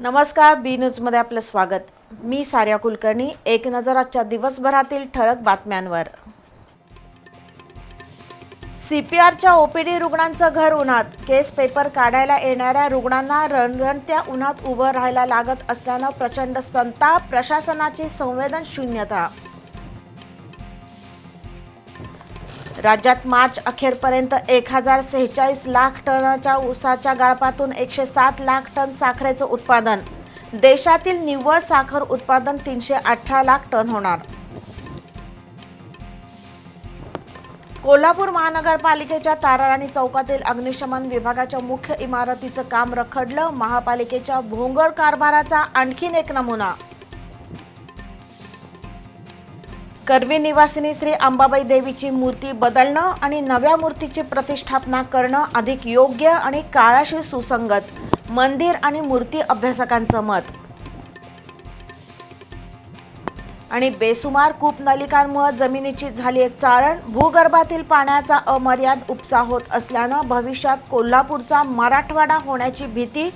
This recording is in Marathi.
नमस्कार बी न्यूजमध्ये आपलं स्वागत. मी सार्या कुलकर्णी एक नजर आजच्या दिवसभरातील ठळक बातम्यांवर. सीपीआरच्या ओपीडी रुग्णांचं घर उन्हात. केस पेपर काढायला येणाऱ्या रुग्णांना रणरणत्या उन्हात उभं राहायला लागत असल्यानं प्रचंड संताप प्रशासनाची संवेदन शून्यता राज्यात मार्च अखेरपर्यंत एक हजार सेहेचाळीस लाख टनाच्या ऊसाच्या गाळपातून एकशे सात लाख टन साखरेचं उत्पादन. देशातील निव्वळ साखर उत्पादन तीनशे अठरा लाख टन होणार. कोल्हापूर महानगरपालिकेच्या ताराराणी चौकातील अग्निशमन विभागाच्या मुख्य इमारतीचं काम रखडलं. महापालिकेच्या भोंगळ कारभाराचा आणखीन एक नमुना करवी निवासिनी श्री अंबाबाई देवीची मूर्ती बदलणं आणि नव्या मूर्तीची प्रतिष्ठापना करणं अधिक योग्य आणि काळाशी सुसंगत मंदिर आणि मूर्ती अभ्यासकांचं मत. आणि बेसुमार कूप नलिकांमुळे जमिनीची झाली आहे चारण भूगर्भातील पाण्याचा अमर्याद उपसा होत असल्यानं भविष्यात कोल्हापूरचा मराठवाडा होण्याची भीती